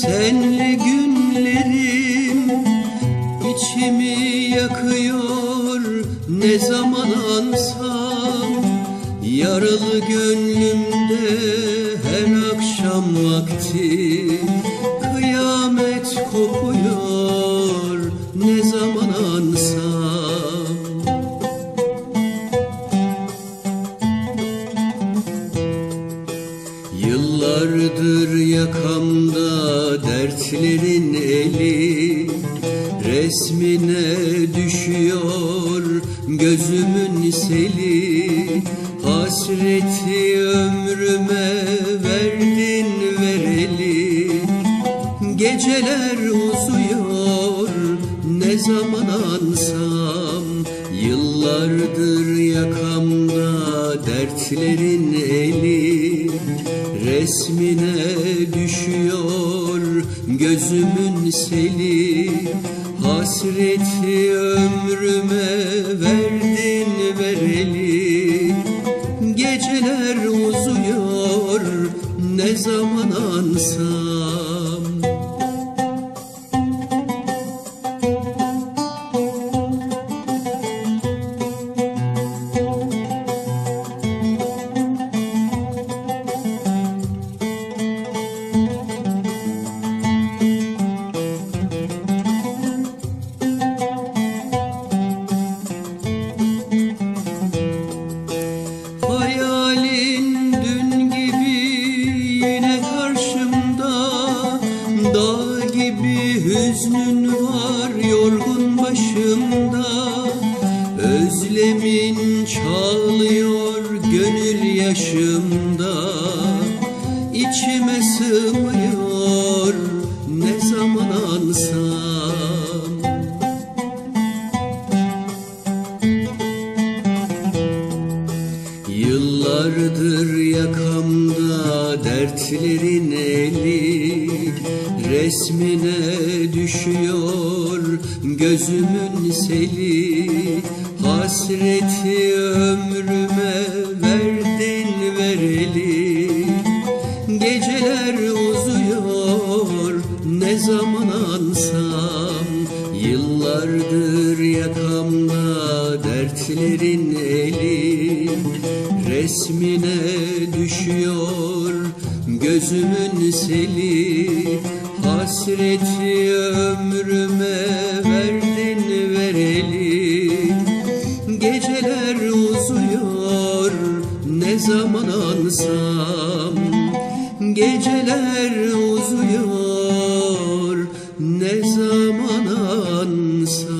Senli günlerim içimi yakıyor. Ne zaman ansam Yaralı gönlümde her akşam vakti kıyamet kopuyor. Yıllardır yakamda dertlerin eli Resmine düşüyor gözümün seli. Hasreti ömrüme verdin vereli. Geceler uzuyor ne zaman ansam Yıllardır yakamda dertlerin eli Resmine düşüyor gözümün seli. Hasreti ömrüme verdin vereli. Geceler uzuyor ne zaman ansam hüznün var yorgun başımda Özlemin çağlıyor gönül yaşımda. İçime sığmıyor ne zaman ansam Yıllardır yakamda dertlerin eli Resmine düşüyor gözümün seli. Hasreti ömrüme verdin vereli. Geceler uzuyor ne zaman ansam Yıllardır yakamda dertlerin eli. Resmine düşüyor gözümün seli hasreti ömrüme verdin vereli Geceler uzuyor ne zaman ansam? Geceler uzuyor ne zaman ansam?